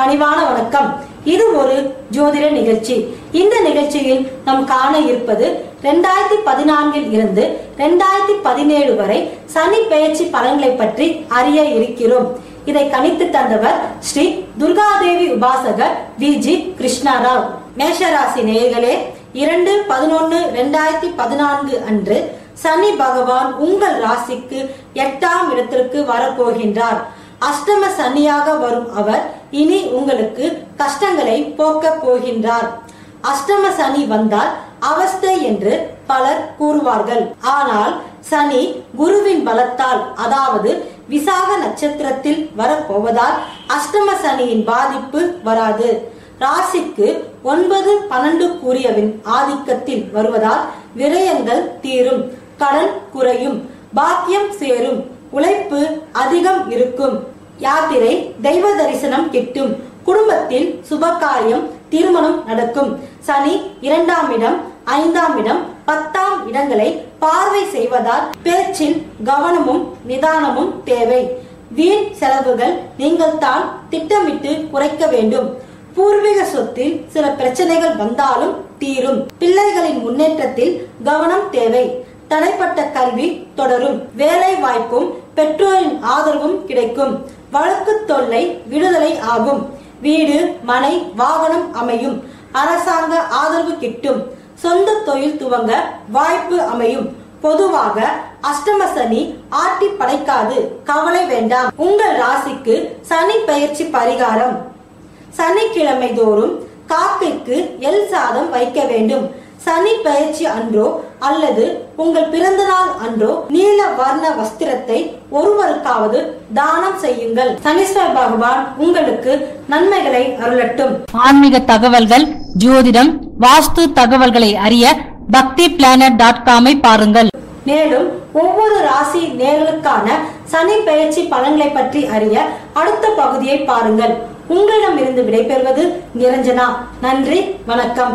பணிவான வணக்கம். இது ஒரு ஜோதிட நிகழ்ச்சி. இந்த நிகழ்ச்சியில் நாம் காண இருப்பது ரெண்டாயிரத்தி பதினான்கில் இருந்து ரெண்டாயிரத்தி பதினேழு வரை சனி பெயர்ச்சி பலன்களை பற்றி அறிய இருக்கிறோம். இதை கணித்து தந்தவர் ஸ்ரீ துர்காதேவி உபாசகர் வி ஜி கிருஷ்ணாராவ். மேஷராசி நேயர்களே இரண்டு பதினொன்னு ரெண்டாயிரத்தி பதினான்கு அன்று சனி பகவான் உங்கள் ராசிக்கு எட்டாம் இடத்திற்கு வரப்போகின்றார். அஷ்டம சனியாக வரும் அவர் இனி உங்களுக்கு கஷ்டங்களை போக்கப் போகின்றார். அஷ்டம சனி வந்தால் அவஸ்தை என்று பலர் கூறுவார்கள். ஆனால் சனி குருவின் பலத்தால் அதாவது விசாக நட்சத்திரத்தில் வரப்போவதால் அஷ்டம சனியின் பாதிப்பு வராது. ராசிக்கு ஒன்பது பன்னெண்டு கூறியவின் ஆதிக்கத்தில் வருவதால் விரயங்கள் தீரும் கடன் குறையும் பாக்கியம் சேரும். உழைப்பு அதிகம் இருக்கும். யாத்திரை தெய்வ தரிசனம் கிட்டும். குடும்பத்தில் சுபகாரியம் திருமணம் நடக்கும். சனி இரண்டாம் இடம் ஐந்தாம் இடம் பத்தாம் இடங்களை பார்வை செய்வதால் பேச்சில் கவனமும் நிதானமும் தேவை. வீண் செலவுகள் நீங்கள் தான் திட்டமிட்டு குறைக்க வேண்டும். பூர்வீக சொத்தில் சில பிரச்சனைகள் வந்தாலும் தீரும். பிள்ளைகளின் முன்னேற்றத்தில் கவனம் தேவை. தடைப்பட்ட கல்வி தொடரும். வேலை வாய்ப்பும் பெற்றோரின் ஆதரவும் கிடைக்கும். வழக்கு தொல்லை விடுதலை ஆகும். வீடு மனை வாகனம் அமையும். அரசாங்க ஆதரவு கிட்டும். சொந்த தொழில் துவங்க வாய்ப்பு அமையும். பொதுவாக அஷ்டம சனி ஆட்டி படைக்காது. கவலை வேண்டாம். உங்கள் ராசிக்கு சனி பயிற்சி பரிகாரம். சனிக்கிழமை தோறும் காக்கைக்கு எல் சாதம் வைக்க வேண்டும். சனி பயிற்சி அன்றோ அல்லது உங்கள் பிறந்த நாள் அன்றோ நீல வர்ண வஸ்திரத்தை ஒருவருக்காவது தானம் செய்யுங்கள். சனீஸ்வர பகவான் உங்களுக்கு நன்மைகளை அருளட்டும். ஆன்மீக தகவல்கள் ஜோதிடம் வாஸ்து தகவல்களை அறிய பக்தி பிளானட் டாட் காமை பாருங்கள். மேலும் ஒவ்வொரு ராசி நேர்களுக்கான சனி பெயர்ச்சி பலன்களை பற்றி அறிய அடுத்த பகுதியை பாருங்கள். உங்களிடமிருந்து விடைபெறுவது நிரஞ்சனா. நன்றி வணக்கம்.